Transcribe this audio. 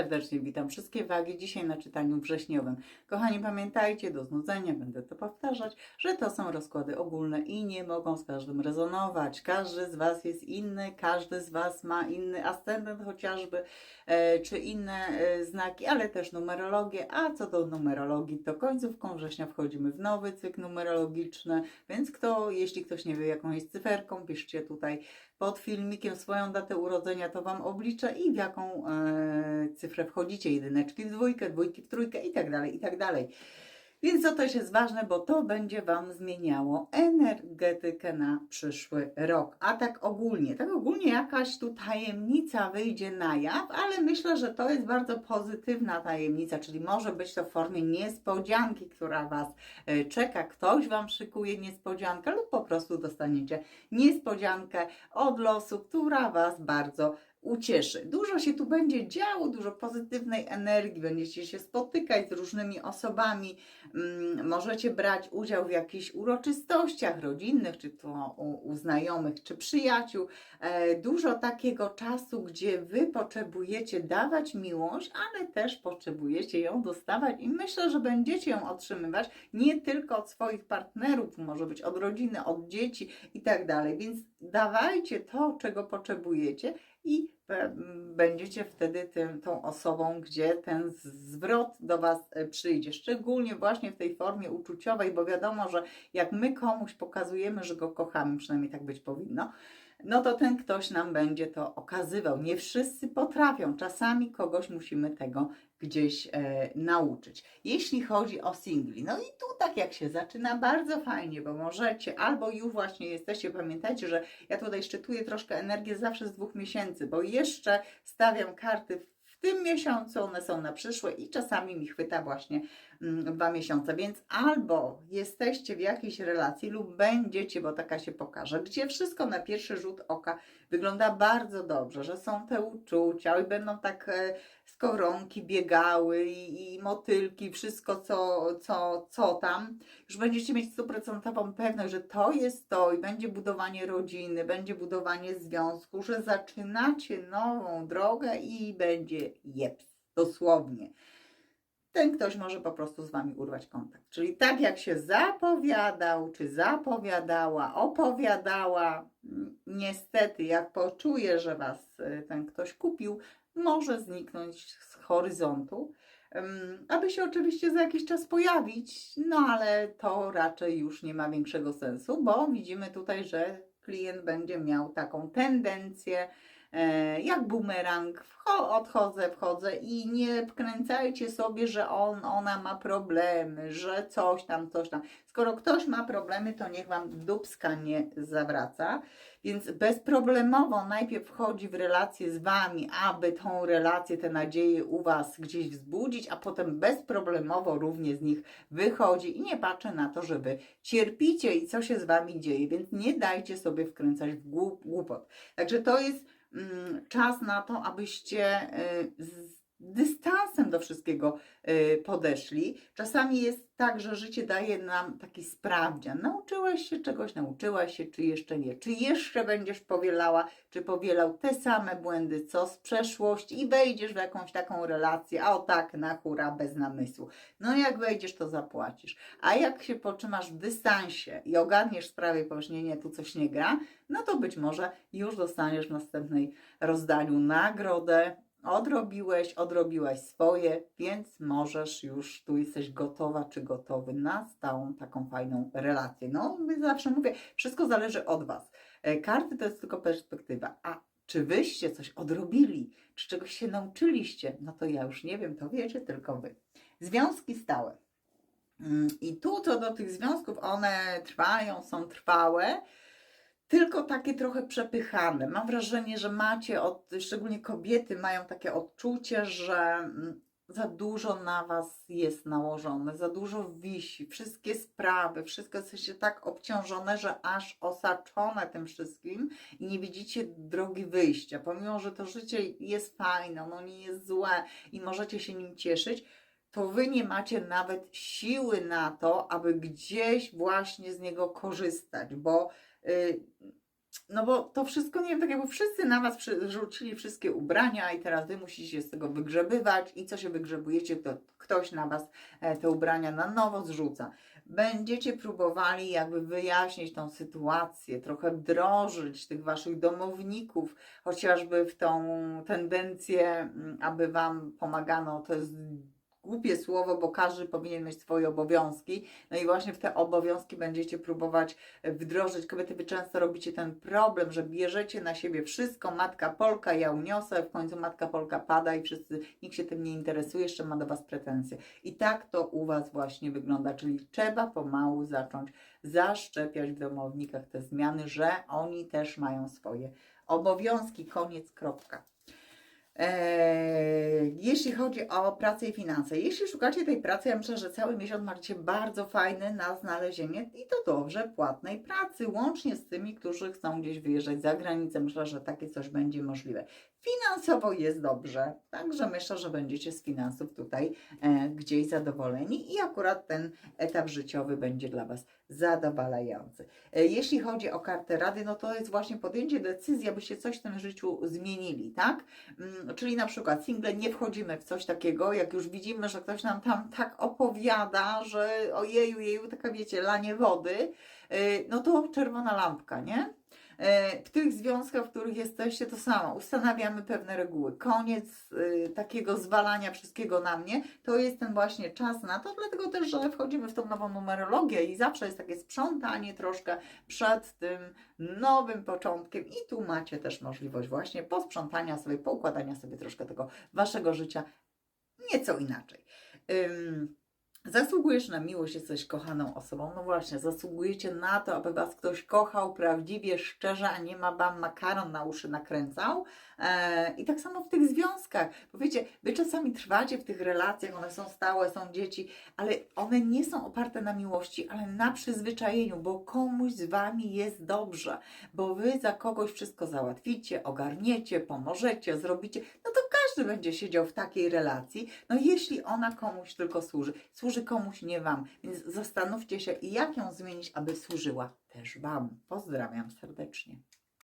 Serdecznie witam wszystkie wagi dzisiaj na czytaniu wrześniowym. Kochani, pamiętajcie, do znudzenia będę to powtarzać, że to są rozkłady ogólne i nie mogą z każdym rezonować. Każdy z Was jest inny, każdy z Was ma inny ascendent chociażby, e, czy inne e, znaki, ale też numerologię. A co do numerologii, to końcówką września wchodzimy w nowy cykl numerologiczny, więc kto, jeśli ktoś nie wie jaką jest cyferką, piszcie tutaj pod filmikiem swoją datę urodzenia, to Wam obliczę i w jaką e, cyfrę wchodzicie, jedyneczki w dwójkę, dwójki w trójkę i tak dalej, i tak dalej. Więc to też jest ważne, bo to będzie Wam zmieniało energetykę na przyszły rok. A tak ogólnie, tak ogólnie jakaś tu tajemnica wyjdzie na jaw, ale myślę, że to jest bardzo pozytywna tajemnica, czyli może być to w formie niespodzianki, która Was e, czeka. Ktoś Wam szykuje niespodziankę lub po prostu dostaniecie niespodziankę od losu, która Was bardzo ucieszy. Dużo się tu będzie działo, dużo pozytywnej energii, będziecie się spotykać z różnymi osobami, mm, możecie brać udział w jakichś uroczystościach rodzinnych, czy to u, znajomych, czy przyjaciół. E, dużo takiego czasu, gdzie Wy potrzebujecie dawać miłość, ale też potrzebujecie ją dostawać i myślę, że będziecie ją otrzymywać nie tylko od swoich partnerów, może być od rodziny, od dzieci i tak dalej. Więc dawajcie to, czego potrzebujecie i e, będziecie wtedy tym, tą osobą, gdzie ten zwrot do Was e, przyjdzie. Szczególnie właśnie w tej formie uczuciowej, bo wiadomo, że jak my komuś pokazujemy, że go kochamy, przynajmniej tak być powinno, no to ten ktoś nam będzie to okazywał. Nie wszyscy potrafią. Czasami kogoś musimy tego gdzieś e, nauczyć. Jeśli chodzi o singli, no i tu tak jak się zaczyna, bardzo fajnie, bo możecie, albo już właśnie jesteście, pamiętajcie, że ja tutaj szczytuję troszkę energię zawsze z dwóch miesięcy, bo jeszcze stawiam karty w tym miesiącu, one są na przyszłe i czasami mi chwyta właśnie mm, dwa miesiące, więc albo jesteście w jakiejś relacji lub będziecie, bo taka się pokaże, gdzie wszystko na pierwszy rzut oka wygląda bardzo dobrze, że są te uczucia i będą tak e, skoronki biegały i, i motylki, wszystko co, co, co tam, już będziecie mieć stuprocentową pewność, że to jest to i będzie budowanie rodziny, będzie budowanie związku, że zaczynacie nową drogę i będzie jeps, dosłownie. Ten ktoś może po prostu z Wami urwać kontakt. Czyli tak jak się zapowiadał, czy zapowiadała, opowiadała, niestety jak poczuje, że Was y, ten ktoś kupił, może zniknąć z horyzontu, aby się oczywiście za jakiś czas pojawić, no ale to raczej już nie ma większego sensu, bo widzimy tutaj, że klient będzie miał taką tendencję, jak bumerang, odchodzę, wchodzę i nie wkręcajcie sobie, że on, ona ma problemy, że coś tam, coś tam. Skoro ktoś ma problemy, to niech Wam dubska nie zawraca. Więc bezproblemowo najpierw wchodzi w relację z Wami, aby tą relację, te nadzieje u Was gdzieś wzbudzić, a potem bezproblemowo również z nich wychodzi i nie patrzę na to, że Wy cierpicie i co się z Wami dzieje, więc nie dajcie sobie wkręcać w głup, głupot. Także to jest czas na to, abyście y, dystansem do wszystkiego y, podeszli. Czasami jest tak, że życie daje nam taki sprawdzian. Nauczyłeś się czegoś, nauczyłaś się, czy jeszcze nie. Czy jeszcze będziesz powielała, czy powielał te same błędy, co z przeszłości i wejdziesz w jakąś taką relację, a o tak, na hura, bez namysłu. No jak wejdziesz, to zapłacisz. A jak się potrzymasz w dystansie i ogarniesz sprawę i powiesz, nie, nie, tu coś nie gra, no to być może już dostaniesz w następnej rozdaniu nagrodę, odrobiłeś, odrobiłaś swoje, więc możesz już, tu jesteś gotowa czy gotowy na stałą taką fajną relację. No, zawsze mówię, wszystko zależy od Was. E, Karty to jest tylko perspektywa, a czy wyście coś odrobili, czy czegoś się nauczyliście, no to ja już nie wiem, to wiecie tylko Wy. Związki stałe. Mm, I tu co do tych związków, one trwają, są trwałe, tylko takie trochę przepychane. Mam wrażenie, że macie, od, szczególnie kobiety mają takie odczucie, że mm, za dużo na was jest nałożone, za dużo wisi, wszystkie sprawy, wszystko jesteście tak obciążone, że aż osaczone tym wszystkim i nie widzicie drogi wyjścia. Pomimo, że to życie jest fajne, ono nie jest złe i możecie się nim cieszyć, to wy nie macie nawet siły na to, aby gdzieś właśnie z niego korzystać, bo y, no bo to wszystko, nie wiem, tak jakby wszyscy na was rzucili wszystkie ubrania i teraz wy musicie z tego wygrzebywać i co się wygrzebujecie, to ktoś na was e, te ubrania na nowo zrzuca. Będziecie próbowali jakby wyjaśnić tą sytuację, trochę wdrożyć tych waszych domowników, chociażby w tą tendencję, mm, aby wam pomagano, to jest głupie słowo, bo każdy powinien mieć swoje obowiązki. No i właśnie w te obowiązki będziecie próbować e, wdrożyć. Kobiety, wy często robicie ten problem, że bierzecie na siebie wszystko, matka Polka, ja uniosę, w końcu matka Polka pada i wszyscy, nikt się tym nie interesuje, jeszcze ma do Was pretensje. I tak to u Was właśnie wygląda, czyli trzeba pomału zacząć zaszczepiać w domownikach te zmiany, że oni też mają swoje obowiązki, koniec, kropka. Eee, jeśli chodzi o pracę i finanse, jeśli szukacie tej pracy, ja myślę, że cały miesiąc macie bardzo fajny na znalezienie i to dobrze płatnej pracy, łącznie z tymi, którzy chcą gdzieś wyjeżdżać za granicę. Myślę, że takie coś będzie możliwe. Finansowo jest dobrze, także myślę, że będziecie z finansów tutaj e, gdzieś zadowoleni i akurat ten etap życiowy będzie dla Was zadowalający. E, jeśli chodzi o kartę rady, no to jest właśnie podjęcie decyzji, abyście coś w tym życiu zmienili, tak? Mm, czyli na przykład single nie wchodzimy w coś takiego, jak już widzimy, że ktoś nam tam tak opowiada, że ojeju, jeju, taka wiecie, lanie wody, e, no to czerwona lampka, nie? E, W tych związkach, w których jesteście, to samo. Ustanawiamy pewne reguły. Koniec y, takiego zwalania wszystkiego na mnie. To jest ten właśnie czas na to, dlatego też, że wchodzimy w tą nową numerologię i zawsze jest takie sprzątanie troszkę przed tym nowym początkiem. I tu macie też możliwość właśnie posprzątania sobie, poukładania sobie troszkę tego waszego życia nieco inaczej. Zasługujesz na miłość, jesteś kochaną osobą. No właśnie, zasługujecie na to, aby was ktoś kochał prawdziwie, szczerze, a nie ma wam makaron na uszy nakręcał. E, I tak samo w tych związkach. Bo wiecie, wy czasami trwacie w tych relacjach, one są stałe, są dzieci, ale one nie są oparte na miłości, ale na przyzwyczajeniu, bo komuś z wami jest dobrze, bo wy za kogoś wszystko załatwicie, ogarniecie, pomożecie, zrobicie. Każdy będzie siedział w takiej relacji, no jeśli ona komuś tylko służy. Służy komuś, nie Wam. Więc zastanówcie się, jak ją zmienić, aby służyła też Wam. Pozdrawiam serdecznie.